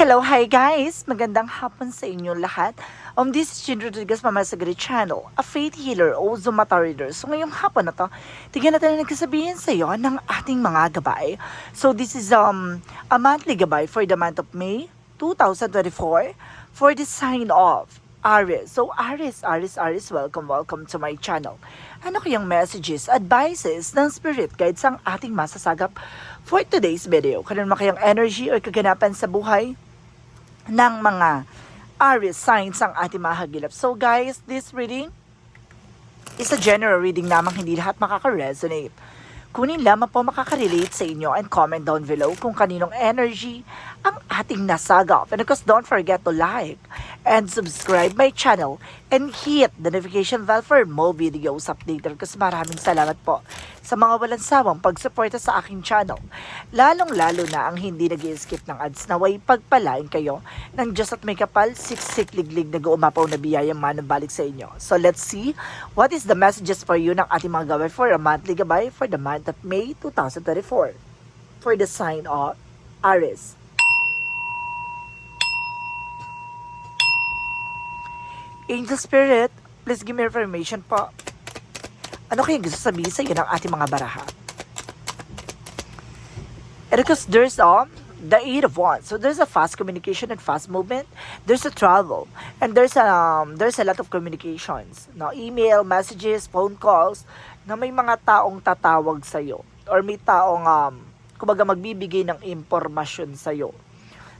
Hello, hi guys! Magandang hapon sa inyo lahat. Um, this is Jin Rodriguez Mama Sagari Channel, a faith healer o Zumata reader. So ngayong hapon na to, tigyan natin ang nagsasabihin sa iyo ng ating mga gabay. So this is um a monthly gabay for the month of May 2024 for the sign of Aries. So Aries, Aries, Aries, welcome, welcome to my channel. Ano kayang messages, advices ng spirit guides ang ating masasagap for today's video? Kanan mo kayang energy or kaganapan sa buhay ng mga Aries signs ang ating mahagilap. So guys, this reading is a general reading lamang hindi lahat makaka-resonate. Kunin lamang po makaka-relate sa inyo and comment down below kung kaninong energy ang ating nasagap. And of course, don't forget to like and subscribe my channel and hit the notification bell for more videos updated. Kasi maraming salamat po sa mga walang sawang pagsuporta sa aking channel. Lalong-lalo na ang hindi nag skip ng ads na way pagpalain kayo ng Diyos at may kapal, siksik liglig na umapaw na biyayang manabalik sa inyo. So let's see what is the messages for you ng ating mga gabay for a monthly gabay for the month of May 2024 for the sign of Aries. Angel Spirit, please give me information po. Ano kaya gusto sabihin sa iyo ng ating mga baraha? Because there's um, the eight of wands. So there's a fast communication and fast movement. There's a travel. And there's a, um, there's a lot of communications. No? Email, messages, phone calls, na may mga taong tatawag sa'yo. Or may taong, um, kumbaga magbibigay ng impormasyon sa'yo.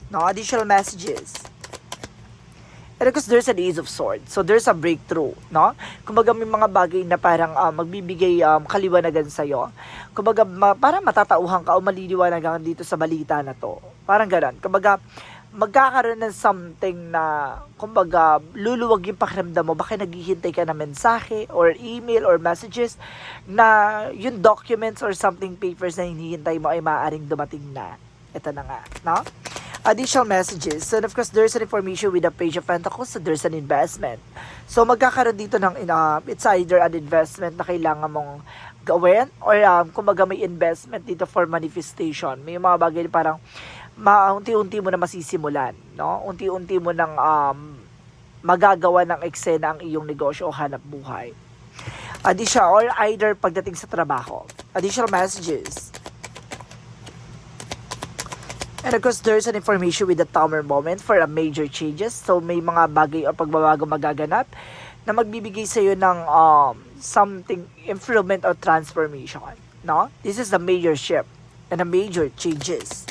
No? Additional messages. And because there's an Ace of Swords. So there's a breakthrough, no? Kumbaga may mga bagay na parang ah, magbibigay um, kaliwanagan sa'yo. Kumbaga ma- parang matatauhan ka o maliliwanagan dito sa balita na to. Parang ganun. Kumbaga magkakaroon ng something na kumbaga luluwag yung pakiramdam mo baka naghihintay ka ng mensahe or email or messages na yung documents or something papers na hinihintay mo ay maaaring dumating na ito na nga no additional messages. And of course, there's an information with the Page of Pentacles, so there's an investment. So magkakaroon dito ng, uh, it's either an investment na kailangan mong gawin or um, kumbaga may investment dito for manifestation. May mga bagay parang maunti-unti mo na masisimulan, no? Unti-unti mo nang um, magagawa ng eksena ang iyong negosyo o hanap buhay. Additional, or either pagdating sa trabaho. Additional messages. And of course, there's an information with the Tower moment for a major changes. So, may mga bagay o pagbabago magaganap na magbibigay sa iyo ng um, something, improvement or transformation. No? This is the major shift and a major changes.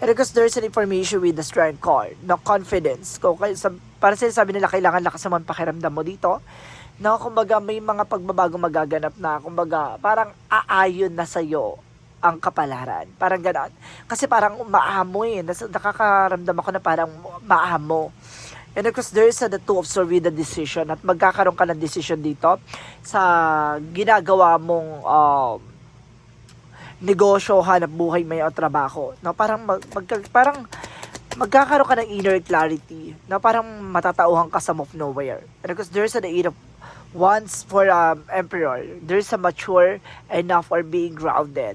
And of course, there's an information with the strength card, no confidence. Kung, kay- sa- para sinasabi nila, kailangan lakas naman pakiramdam mo dito. No, kumbaga may mga pagbabago magaganap na, kumbaga parang aayon na sa'yo ang kapalaran. Parang ganon. Kasi parang maamoy. Nas, nakakaramdam ako na parang maamo. And of course, there's a the two of with the decision at magkakaroon ka ng decision dito sa ginagawa mong um, negosyo, hanap buhay, may o trabaho. No, parang mag, magka- parang magkakaroon ka ng inner clarity na parang matatauhan ka sa of nowhere. And because there's an eight of wands for um, emperor, there's a mature enough or being grounded.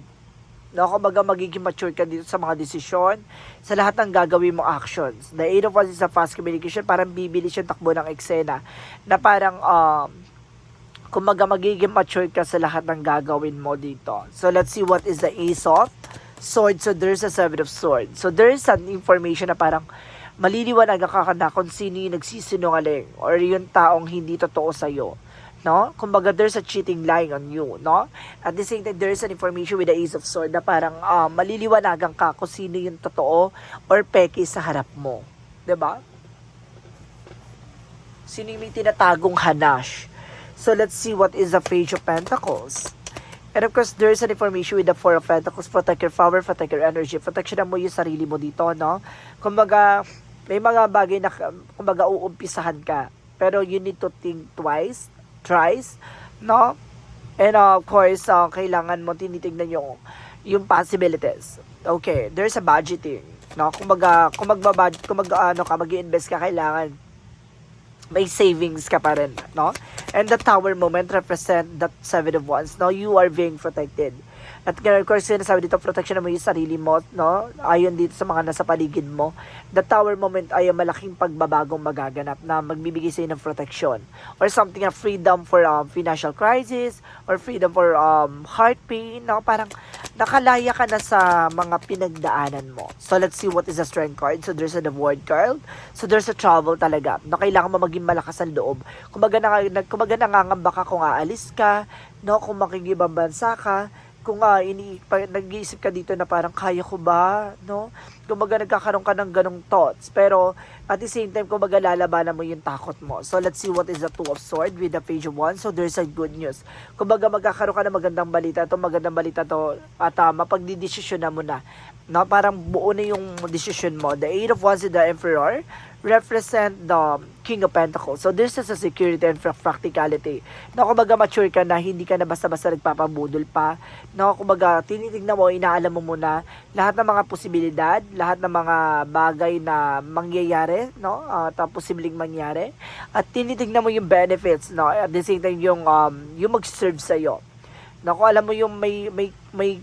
No, kumbaga magiging mature ka dito sa mga desisyon, sa lahat ng gagawin mong actions. The eight of wands is a fast communication, parang bibilis yung takbo ng eksena, na parang um, kumbaga magiging mature ka sa lahat ng gagawin mo dito. So let's see what is the ace of swords. So there's a seven of swords. So there's an information na parang maliliwanag ka na kung sino yung nagsisinungaling or yung taong hindi totoo sa'yo. No? Kumbaga, there's a cheating lying on you, no? At the same time, there's an information with the Ace of Sword na parang ah, maliliwanagan ka kung sino yung totoo or peke sa harap mo. ba? Sino yung may tinatagong hanash. So let's see what is the Page of Pentacles. And of course, there's an information with the Four of Pentacles. Protect your power, protect your energy. Protection mo yung sarili mo dito, no? Kumbaga, may mga bagay na, kumbaga, uumpisahan ka. Pero you need to think twice, thrice, no? And uh, of course, uh, kailangan mo tinitingnan yung, yung possibilities. Okay, there's a budgeting, no? Kumbaga, kung magbabudget, kung mag, ano ka, mag-invest ka, kailangan may savings ka pa rin, no? And the tower moment represent that seven of wands. Now, you are being protected. At of course, sinasabi dito, protection mo yung sarili mo, no? Ayon dito sa mga nasa paligid mo. The tower moment ay malaking pagbabagong magaganap na magbibigay sa'yo ng protection. Or something na freedom for um, financial crisis, or freedom for um, heart pain, no? Parang nakalaya ka na sa mga pinagdaanan mo. So, let's see what is the strength card. So, there's a the word card. So, there's a travel talaga. Na kailangan mo maging malakas ang loob. Kumbaga, na, kumbaga nangangamba ka kung aalis ka, no? Kung makikibang bansa ka, kung uh, ini nag-iisip ka dito na parang kaya ko ba, no? Kumbaga nagkakaroon ka ng ganong thoughts. Pero at the same time, kumbaga lalabanan mo yung takot mo. So let's see what is the two of sword with the page of one. So there's a good news. Kumbaga magkakaroon ka ng magandang balita. Ito magandang balita to at uh, mapagdidesisyon na mo na. No, parang buo na yung decision mo. The eight of wands is the emperor represent the King of Pentacles. So this is a security and practicality. No, kumbaga mature ka na, hindi ka na basta-basta nagpapabudol pa. No, kumbaga tinitignan mo, inaalam mo muna lahat ng mga posibilidad, lahat ng mga bagay na mangyayari, no, at uh, posibleng mangyari. At tinitignan mo yung benefits, no, at the same time yung um, yung mag-serve sa iyo. No, kung alam mo yung may may may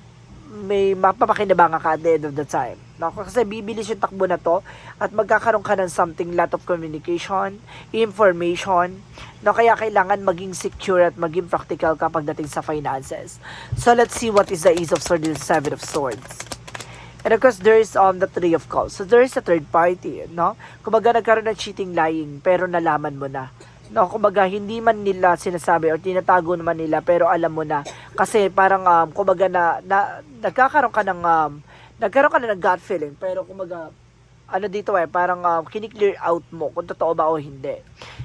may mapapakinabangan ka at the end of the time. No? Kasi bibilis yung takbo na to at magkakaroon ka ng something lot of communication, information, no? kaya kailangan maging secure at maging practical ka pagdating sa finances. So let's see what is the Ace of Swords and Seven of Swords. And of course, there is um, the Three of Cups. So there is a third party, no? Kumbaga nagkaroon ng cheating, lying, pero nalaman mo na no, kumbaga hindi man nila sinasabi or tinatago naman nila pero alam mo na. Kasi parang um, kumbaga na, na nagkakaroon ka ng um, nagkaroon ka na ng gut feeling pero kumbaga ano dito eh parang um, kiniklear out mo kung totoo ba o hindi.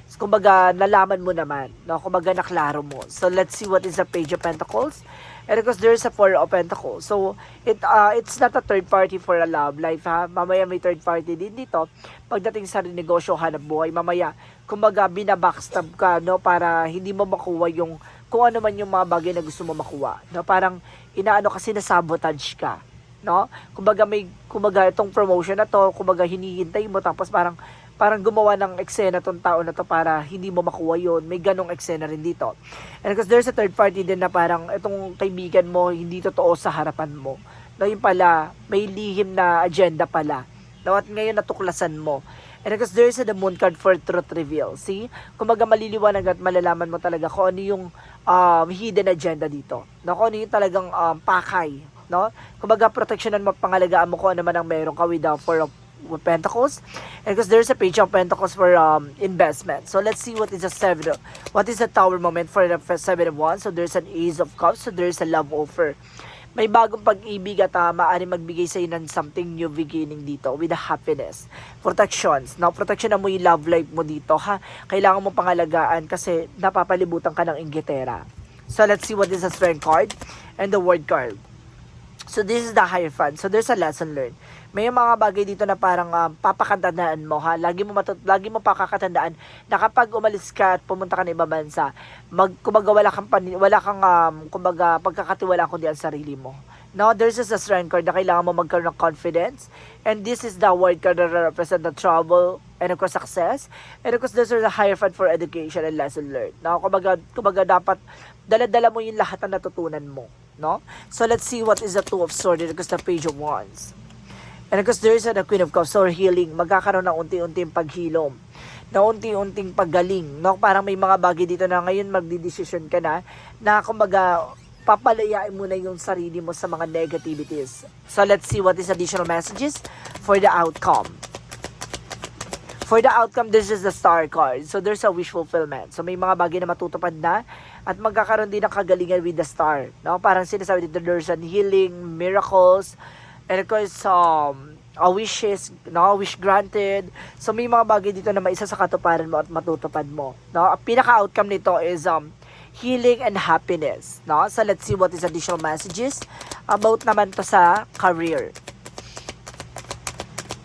So, kumbaga nalaman mo naman no? Kumbaga naklaro mo. So let's see what is the page of pentacles and because there's a four of pentacles so it uh, it's not a third party for a love life ha? Mamaya may third party din dito. Pagdating sa negosyo hanap buhay. Mamaya kumbaga binabackstab ka no? Para hindi mo makuha yung kung ano man yung mga bagay na gusto mo makuha no? Parang inaano kasi na sabotage ka no? Kumbaga may kumbaga itong promotion na to kumbaga hinihintay mo tapos parang parang gumawa ng eksena tong tao na to para hindi mo makuha yon may ganong eksena rin dito and because there's a third party din na parang itong kaibigan mo hindi totoo sa harapan mo no yun pala may lihim na agenda pala no at ngayon natuklasan mo And because there is a the moon card for truth reveal. See? Kumaga maliliwanag at malalaman mo talaga kung ano yung um, hidden agenda dito. No? Kung ano yung talagang um, pakay. No? Kumaga proteksyonan mo, pangalagaan mo kung ano man ang meron ka with the four of Pentacles. And because there's a page of Pentacles for um, investment. So let's see what is the seven. Of, what is the tower moment for the seven of wands. So there's an ace of cups. So there's a love offer may bagong pag-ibig at uh, maaari magbigay sa iyo ng something new beginning dito with the happiness. Protections. Now, protection na mo yung love life mo dito, ha? Kailangan mo pangalagaan kasi napapalibutan ka ng inggitera. So, let's see what is the strength card and the word card. So, this is the higher fund. So, there's a lesson learned. May mga bagay dito na parang um, papakatandaan mo ha. Lagi mo matut lagi mo pakakatandaan na kapag umalis ka at pumunta ka ng ibang bansa, mag kumbaga wala kang pan, wala kang um, kumbaga pagkakatiwala kundi ang sarili mo. Now, there's just a strength card na kailangan mo magkaroon ng confidence. And this is the word card that represent the trouble and of course success. And of course, this is the higher fund for education and lesson learned. Now, kumbaga, kumbaga dapat dala-dala mo yung lahat ng natutunan mo. No? So, let's see what is the two of swords and the page of wands. And because there is a the Queen of Cups or healing, magkakaroon ng unti-unting paghilom, na unti-unting paggaling. No? Parang may mga bagay dito na ngayon magdidesisyon ka na, na kumbaga papalayain mo na yung sarili mo sa mga negativities. So let's see what is additional messages for the outcome. For the outcome, this is the star card. So there's a wish fulfillment. So may mga bagay na matutupad na at magkakaroon din ng kagalingan with the star. No? Parang sinasabi dito, there's an healing, miracles, And of course, um, a wishes, no, wish granted. So may mga bagay dito na maisa sa katuparan mo at matutupad mo. No? Ang pinaka-outcome nito is um, healing and happiness. No? So let's see what is additional messages about naman to sa career.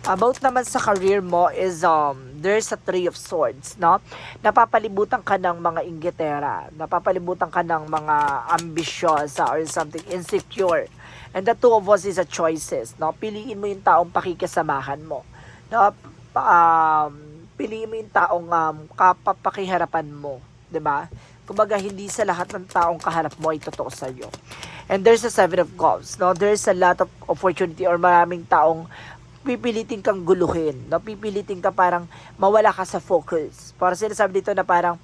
About naman sa career mo is um, there's a three of swords, no? Napapalibutan ka ng mga inggitera, napapalibutan ka ng mga ambisyosa or something insecure. And the two of us is a choices, no? Piliin mo yung taong pakikisamahan mo. No? Um, piliin mo yung taong um, kapapakiharapan mo, 'di ba? Kumbaga hindi sa lahat ng taong kaharap mo ay totoo sa iyo. And there's a seven of cups, no? There's a lot of opportunity or maraming taong pipilitin kang guluhin, no? Pipilitin ka parang mawala ka sa focus. Para sinasabi dito na parang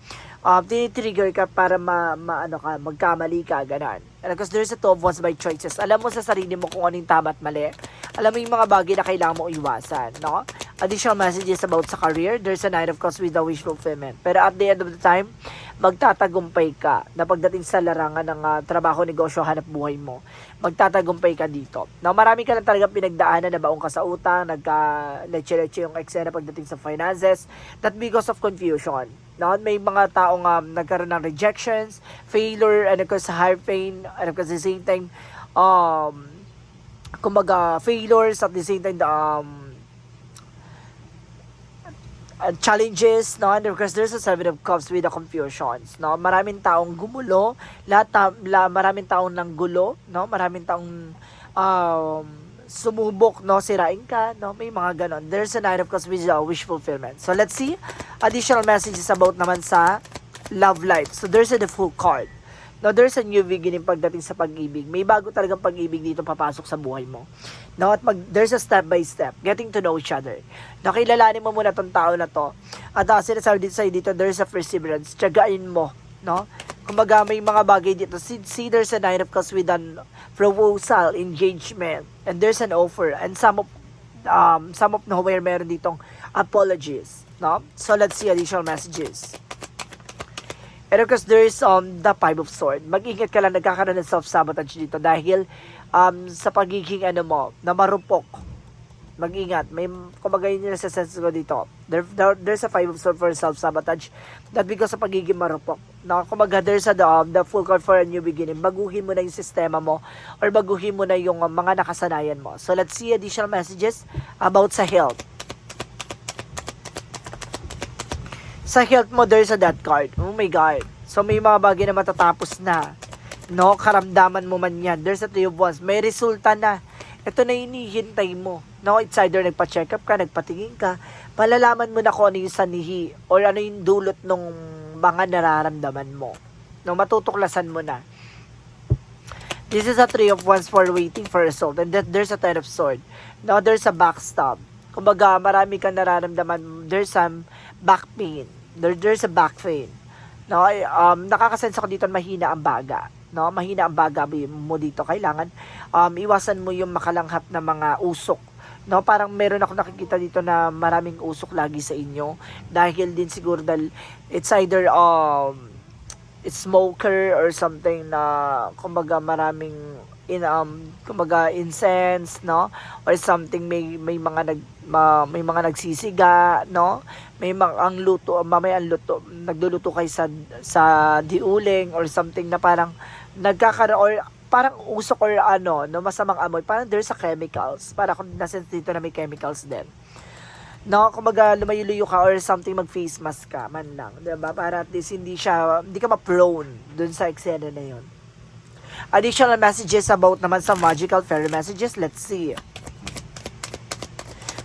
um, tinitrigger ka para ma, ma ano ka, magkamali ka, ganan. And because there's a of wands by choices. Alam mo sa sarili mo kung anong tama at mali. Alam mo yung mga bagay na kailangan mo iwasan, no? Additional messages about sa career, there's a nine of cups with a wish fulfillment. Pero at the end of the time, magtatagumpay ka na pagdating sa larangan ng ah, trabaho, negosyo, hanap buhay mo. Magtatagumpay ka dito. Now, marami ka lang talagang pinagdaanan na baong ka sa utang, nagka, leche-leche yung eksena pagdating sa finances, that because of confusion. No, may mga taong um, nagkaroon ng rejections, failure, and of course, high pain, course, at the same time, um, kumbaga, failures at the same time, um, uh, challenges, no? And because there's a seven of cups with the confusions, no? Maraming taong gumulo, lahat ta- la, maraming taong nang gulo, no? Maraming taong um, sumubok, no? Sirain ka, no? May mga ganon. There's a nine of cups with uh, wish fulfillment. So let's see additional messages about naman sa love life. So there's a the full card. No, there's a new beginning pagdating sa pag-ibig. May bago talagang pag-ibig dito papasok sa buhay mo. No, at mag, there's a step by step, getting to know each other. No, kilalanin mo muna tong tao na to. At uh, sinasabi dito sa'yo dito, there's a perseverance. Tiyagain mo. No? Kumbaga may mga bagay dito. See, see there's a nine of cups with an proposal, engagement, and there's an offer. And some of, um, some of nowhere meron ditong apologies. No? So let's see additional messages. And of course, there's um, the Five of Sword. Mag-ingat ka lang, nagkakaroon ng self-sabotage dito dahil um, sa pagiging ano mo, na marupok. Mag-ingat. May, kumbaga yun yung sense ko dito. There, there, there's a Five of Sword for self-sabotage that because sa pagiging marupok. Na, kumbaga, there's a, um, the full card for a new beginning. Baguhin mo na yung sistema mo or baguhin mo na yung um, mga nakasanayan mo. So, let's see additional messages about sa health. sa health mo, there's a death card. Oh my God. So, may mga bagay na matatapos na. No? Karamdaman mo man yan. There's a three of wands. May resulta na. Ito na hinihintay mo. No? It's either nagpa-check up ka, nagpatingin ka. Palalaman mo na kung ano yung sanihi or ano yung dulot ng mga nararamdaman mo. No? Matutuklasan mo na. This is a three of wands for waiting for result. And that there's a ten of sword. Now, there's a backstab. Kumbaga, marami kang nararamdaman. There's some back pain. There, there's a back pain. No, um, nakakasense ako dito na mahina ang baga. No, mahina ang baga mo dito. Kailangan um, iwasan mo yung makalanghap na mga usok. No, parang meron ako nakikita dito na maraming usok lagi sa inyo. Dahil din siguro dahil it's either um, it's smoker or something na kumbaga maraming in um kumbaga incense no or something may may mga nag ma, may mga nagsisiga no may mga ang luto mamaya ang luto nagluluto kay sa sa diuling or something na parang nagkakaroon parang usok or ano no masamang amoy parang there's a chemicals para kung nasense dito na may chemicals din no, kumbaga lumayo-luyo ka or something mag-face mask ka man lang, ba? Para at least hindi siya hindi ka ma-prone dun sa eksena na 'yon. Additional messages about naman sa magical fairy messages, let's see.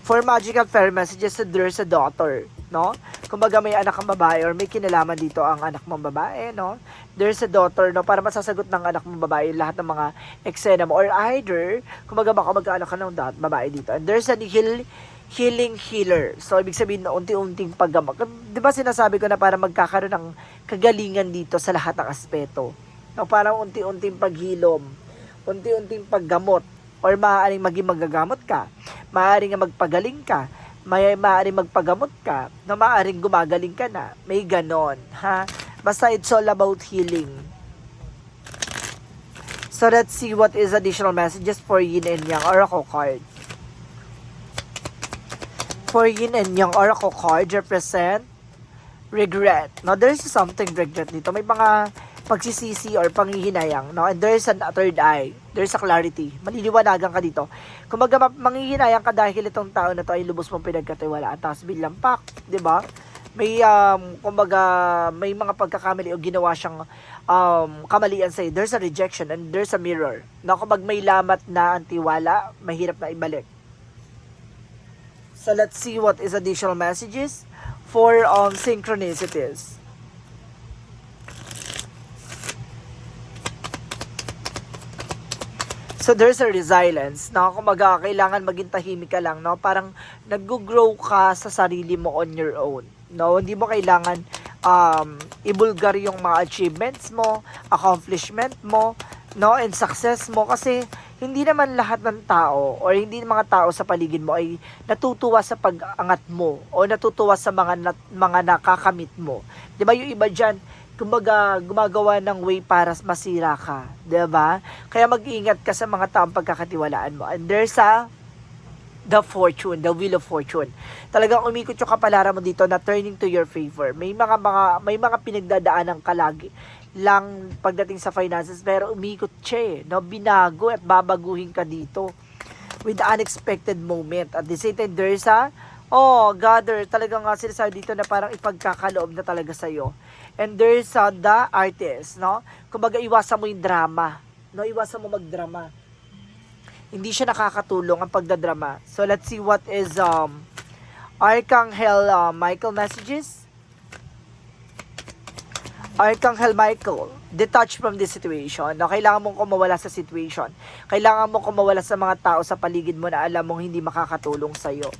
For magical fairy messages, there's a daughter, no? Kumbaga may anak kang babae or may kinalaman dito ang anak mong babae, no? There's a daughter, no? Para masasagot ng anak mong babae lahat ng mga eksena mo. Or either, kumbaga baka magkaanak ka ng babae dito. And there's a heal, healing healer. So, ibig sabihin na unti-unting paggamot. Di ba sinasabi ko na para magkakaroon ng kagalingan dito sa lahat ng aspeto? No, parang unti-unting paghilom, unti-unting paggamot, or maaaring maging magagamot ka, maaaring magpagaling ka, may maaaring magpagamot ka, na maaaring gumagaling ka na. May ganon, ha? Basta it's all about healing. So let's see what is additional messages for Yin and Yang Oracle card. For Yin and Yang Oracle card represent regret. Now, there's something regret dito. May mga pagsisisi or panghihinayang. No? And there's a third eye. There's a clarity. Maliliwanagan ka dito. Kumbaga, ma- manghihinayang ka dahil itong tao na to ay lubos mong pinagkatiwalaan. Tapos bilang pak, di ba? May, um, kumbaga, may mga pagkakamali o ginawa siyang um, kamalian sa'yo. There's a rejection and there's a mirror. Na kapag may lamat na ang tiwala, mahirap na ibalik. So let's see what is additional messages for um, synchronicities. So there's a resilience, no? Kumaga, kailangan maging tahimik ka lang, no? Parang nag-grow ka sa sarili mo on your own, no? Hindi mo kailangan um, ibulgar yung mga achievements mo, accomplishment mo, no? And success mo kasi hindi naman lahat ng tao or hindi mga tao sa paligid mo ay natutuwa sa pag-angat mo o natutuwa sa mga nat- mga nakakamit mo. 'Di ba yung iba diyan, kumbaga gumagawa ng way para masira ka, ba? Kaya mag-ingat ka sa mga taong pagkakatiwalaan mo. And there's a the fortune, the wheel of fortune. Talagang umikot yung kapalaran mo dito na turning to your favor. May mga mga may mga pinagdadaanan ka lagi lang pagdating sa finances pero umikot siya eh, no? Binago at babaguhin ka dito with unexpected moment. At the same time, there's a Oh, gather, talagang nga sinasabi dito na parang ipagkakaloob na talaga sa'yo. And there's uh, the artist, no? Kumbaga, iwasan mo yung drama. No, iwasan mo magdrama hindi siya nakakatulong ang pagdadrama. So let's see what is um Archangel uh, Michael messages. Archangel Michael, detach from this situation. No, kailangan mong kumawala sa situation. Kailangan mong kumawala sa mga tao sa paligid mo na alam mong hindi makakatulong sa iyo.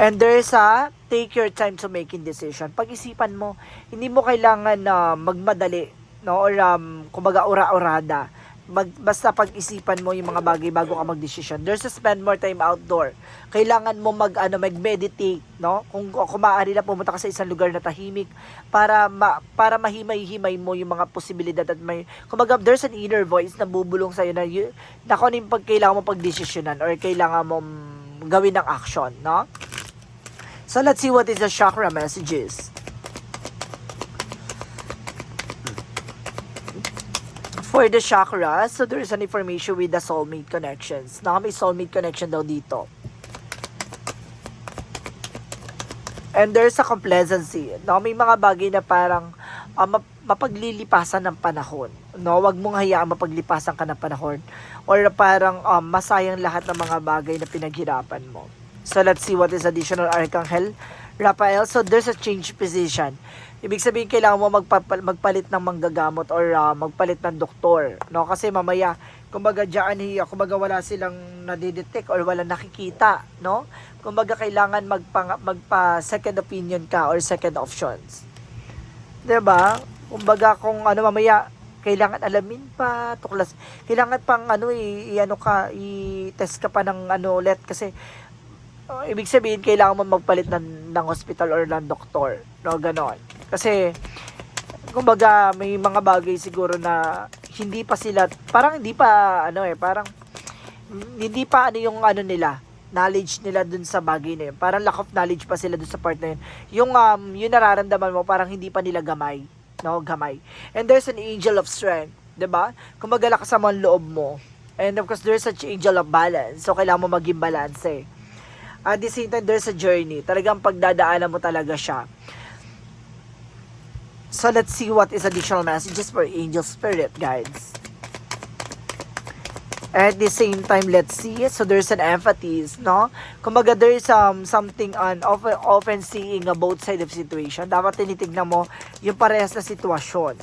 And there's a take your time to making decision. Pag-isipan mo, hindi mo kailangan na magmadali, no? Or um, kumbaga ura-urada mag, basta pag-isipan mo yung mga bagay bago ka mag-decision. There's a spend more time outdoor. Kailangan mo mag ano mag-meditate, no? Kung kung maaari na pumunta ka sa isang lugar na tahimik para ma, para mahimay-himay mo yung mga posibilidad at may kumbaga there's an inner voice na bubulong sa iyo na na kung ano yung pag kailangan mo pag-desisyonan or kailangan mo gawin ng action, no? So let's see what is the chakra messages. for the chakra, so there is an information with the soulmate connections. Na may soulmate connection daw dito. And there's a complacency. No, may mga bagay na parang uh, map- mapaglilipasan ng panahon. No, wag mong hayaan mapaglipasan ka ng panahon or parang um, masayang lahat ng mga bagay na pinaghirapan mo. So let's see what is additional archangel Raphael. So there's a change position. Ibig sabihin kailangan mo magpalit ng manggagamot or ah, magpalit ng doktor, no? Kasi mamaya kumbaga diyan hiya, kumbaga wala silang nadidetect or wala nakikita, no? Kumbaga kailangan magpa magpa second opinion ka or second options. 'Di ba? Kumbaga kung ano mamaya kailangan alamin pa, tuklas. Kailangan pang ano i, i- ano ka, i-test ka pa ng ano ulit kasi uh, ibig sabihin kailangan mo magpalit ng ng hospital or ng doktor, no? Ganon. Kasi kumbaga may mga bagay siguro na hindi pa sila parang hindi pa ano eh parang hindi pa ano yung ano nila knowledge nila dun sa bagay na yun. Parang lack of knowledge pa sila dun sa part na yun. Yung, um, yung nararamdaman mo, parang hindi pa nila gamay. No, gamay. And there's an angel of strength. ba? Kumbaga lakas mo ang loob mo. And of course, there's such angel of balance. So, kailangan mo maging balance eh. At the same time, there's a journey. Talagang pagdadaanan mo talaga siya. So let's see what is additional messages for angel spirit guides. At the same time, let's see. So there's an empathy, no? Kumbaga there's um, something on often, often seeing a both side of situation. Dapat tinitignan mo yung parehas na sitwasyon.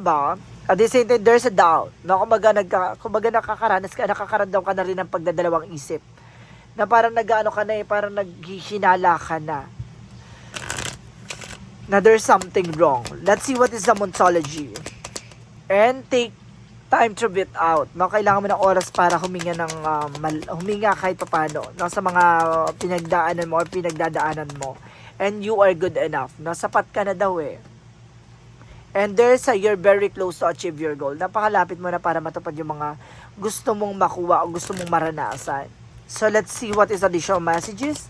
ba? At the same time, there's a doubt. No? Kumbaga, nagka, kumbaga nakakaranas ka, nakakaramdam ka na rin ng pagdadalawang isip. Na parang nag-ano ka na eh, parang naghihinala ka na na there's something wrong. Let's see what is the Montology. And take time to breathe out. No, kailangan mo ng oras para huminga ng uh, mal- huminga kahit paano no sa mga pinagdaanan mo or pinagdadaanan mo. And you are good enough. No, sapat ka na daw eh. And there's a you're very close to achieve your goal. Napakalapit mo na para matupad yung mga gusto mong makuha o gusto mong maranasan. So let's see what is additional messages.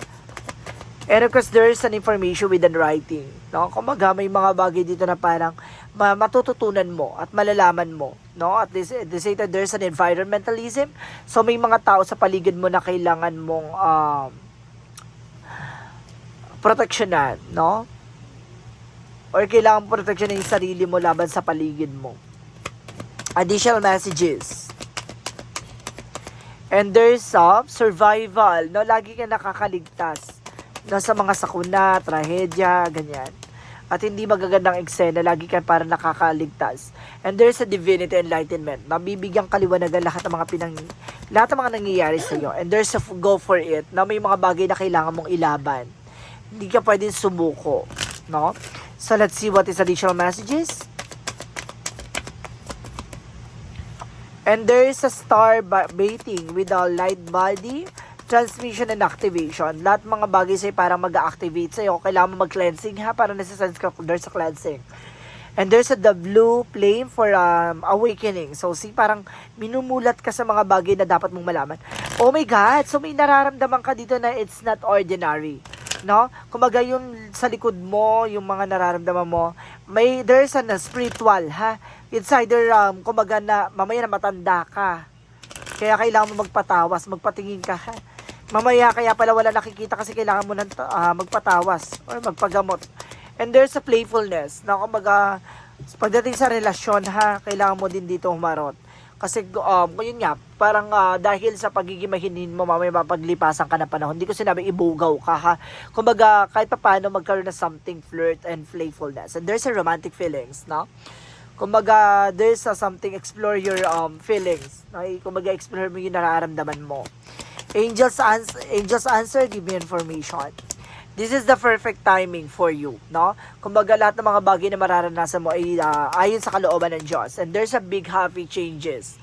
And of course, there is an information within writing. No? Kumaga, may mga bagay dito na parang ma- matututunan mo at malalaman mo. No? At this, at the same time, there's an environmentalism. So, may mga tao sa paligid mo na kailangan mong um, proteksyonan. No? Or kailangan proteksyonan yung sarili mo laban sa paligid mo. Additional messages. And there's uh, survival. No? Lagi ka nakakaligtas no, sa mga sakuna, trahedya, ganyan. at hindi magagandang eksena, lagi ka para nakakaligtas. And there's a divinity enlightenment. Nabibigyan kaliwanagan lahat ng mga pinang lahat ng mga nangyayari sa iyo. And there's a go for it na may mga bagay na kailangan mong ilaban. Hindi ka pwedeng sumuko, no? So let's see what is additional messages. And there is a star ba- baiting with a light body, transmission and activation. Lahat mga bagay sa'yo parang mag-activate sa'yo. Kailangan mo mag-cleansing ha, para nasa-sense ka there's a cleansing. And there's a the blue flame for um, awakening. So, see, parang minumulat ka sa mga bagay na dapat mong malaman. Oh my God! So, may nararamdaman ka dito na it's not ordinary. No? Kumaga yung sa likod mo, yung mga nararamdaman mo, may, there's a spiritual, ha? It's either, um, kumaga na, mamaya na matanda ka. Kaya kailangan mo magpatawas, magpatingin ka? Mamaya kaya pala wala nakikita kasi kailangan mo ng, ah, magpatawas or magpagamot. And there's a playfulness na kumbaga pagdating sa relasyon ha, kailangan mo din dito humarot. Kasi um, yun nga, parang ah, dahil sa pagiging mahinin mo, mamaya mapaglipasan ka ng panahon. Hindi ko sinabi ibugaw ka ha. Kumbaga, kahit pa paano magkaroon ng something flirt and playfulness. And there's a romantic feelings, no? Kumbaga, there's a something, explore your um, feelings. No? Kumbaga, explore mo yung nararamdaman mo. Angels answer, angels answer, give me information. This is the perfect timing for you, no? Kumbaga lahat ng mga bagay na mararanasan mo ay ah, ayon sa kalooban ng Diyos. And there's a big happy changes.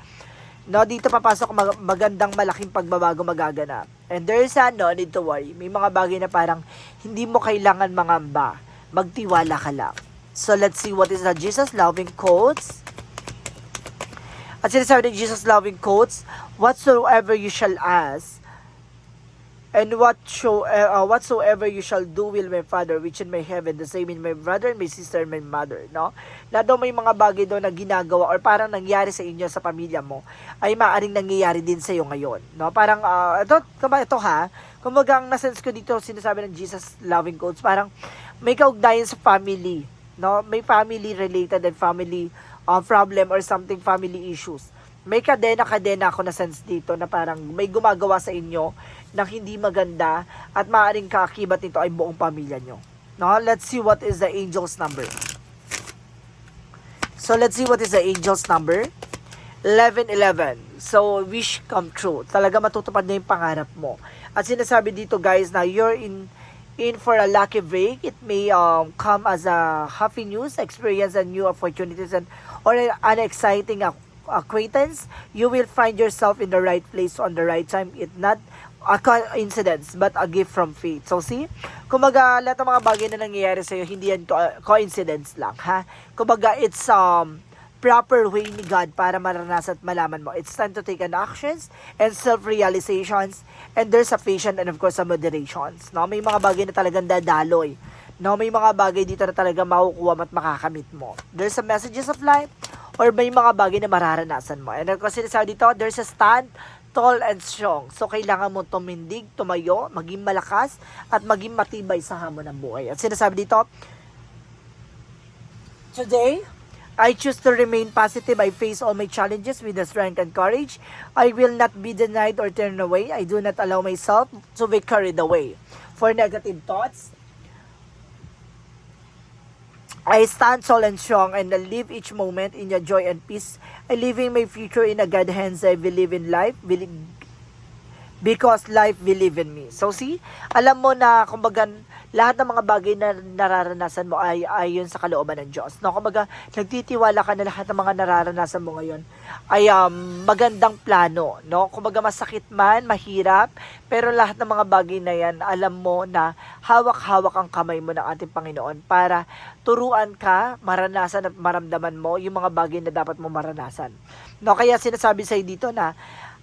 No, dito papasok mag- magandang malaking pagbabago magaganap. And there's a no need to worry. May mga bagay na parang hindi mo kailangan mangamba. Magtiwala ka lang. So let's see what is the Jesus loving quotes. At sinasabi ng Jesus loving quotes, whatsoever you shall ask, And what show, uh, whatsoever you shall do will my Father which in my heaven, the same in my brother, my sister, and my mother, no? Na daw may mga bagay daw na ginagawa or parang nangyari sa inyo sa pamilya mo, ay maaring nangyayari din sa iyo ngayon, no? Parang, uh, ito, ito ha, kumbaga ang nasense ko dito, sinasabi ng Jesus loving quotes, parang may kaugnayan sa family, no? May family related and family uh, problem or something family issues may kadena-kadena ako na sense dito na parang may gumagawa sa inyo na hindi maganda at maaaring kaakibat nito ay buong pamilya nyo. No? Let's see what is the angel's number. So, let's see what is the angel's number. 1111. So, wish come true. Talaga matutupad na yung pangarap mo. At sinasabi dito guys na you're in in for a lucky break. It may um, come as a happy news, experience and new opportunities and or an exciting ac- acquaintance. You will find yourself in the right place on the right time. It not a coincidence but a gift from fate. So see, kumaga lahat ng mga bagay na nangyayari sa iyo hindi yan co- coincidence lang, ha? Kumaga it's um proper way ni God para maranasan at malaman mo. It's time to take an actions and self-realizations and there's a patience and of course a moderations. No? May mga bagay na talagang dadaloy. No, may mga bagay dito na talaga makukuha mo at makakamit mo. There's a messages of life or may mga bagay na mararanasan mo. And kasi sinasabi dito, there's a stand tall and strong. So, kailangan mo tumindig, tumayo, maging malakas, at maging matibay sa hamon ng buhay. At sinasabi dito, Today, I choose to remain positive. I face all my challenges with the strength and courage. I will not be denied or turned away. I do not allow myself to be carried away. For negative thoughts, I stand tall and strong and I live each moment in your joy and peace. I living my future in a God hands. I believe in life. Believe, because life believe in me. So see, alam mo na kumbaga lahat ng mga bagay na nararanasan mo ay ayon sa kalooban ng Diyos. No, kumbaga nagtitiwala ka na lahat ng mga nararanasan mo ngayon ay um, magandang plano, no? Kumbaga masakit man, mahirap, pero lahat ng mga bagay na yan, alam mo na hawak-hawak ang kamay mo ng ating Panginoon para turuan ka, maranasan at maramdaman mo yung mga bagay na dapat mo maranasan. No, kaya sinasabi sa dito na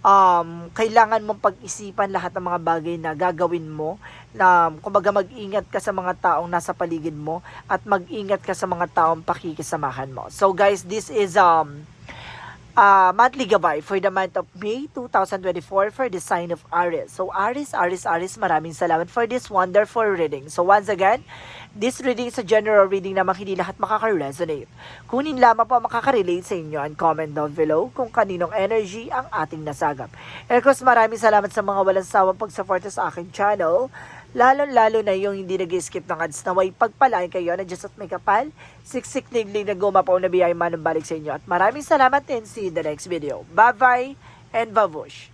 um, kailangan mong pag-isipan lahat ng mga bagay na gagawin mo na kumbaga mag-ingat ka sa mga taong nasa paligid mo at mag-ingat ka sa mga taong pakikisamahan mo. So guys, this is um uh, monthly gabay for the month of May 2024 for the sign of Aries. So Aries, Aries, Aries, maraming salamat for this wonderful reading. So once again, this reading is a general reading na hindi lahat makaka-resonate. Kunin lamang po makaka-relate sa inyo and comment down below kung kaninong energy ang ating nasagap. And of course, maraming salamat sa mga walang sawang pag-support sa aking channel. Lalo-lalo na yung hindi nag-skip ng ads na way pagpalain kayo na Diyos at may kapal. Siksik nigling na gumapaw na biyay manong balik sa inyo. At maraming salamat din. See you in the next video. Bye-bye and babush!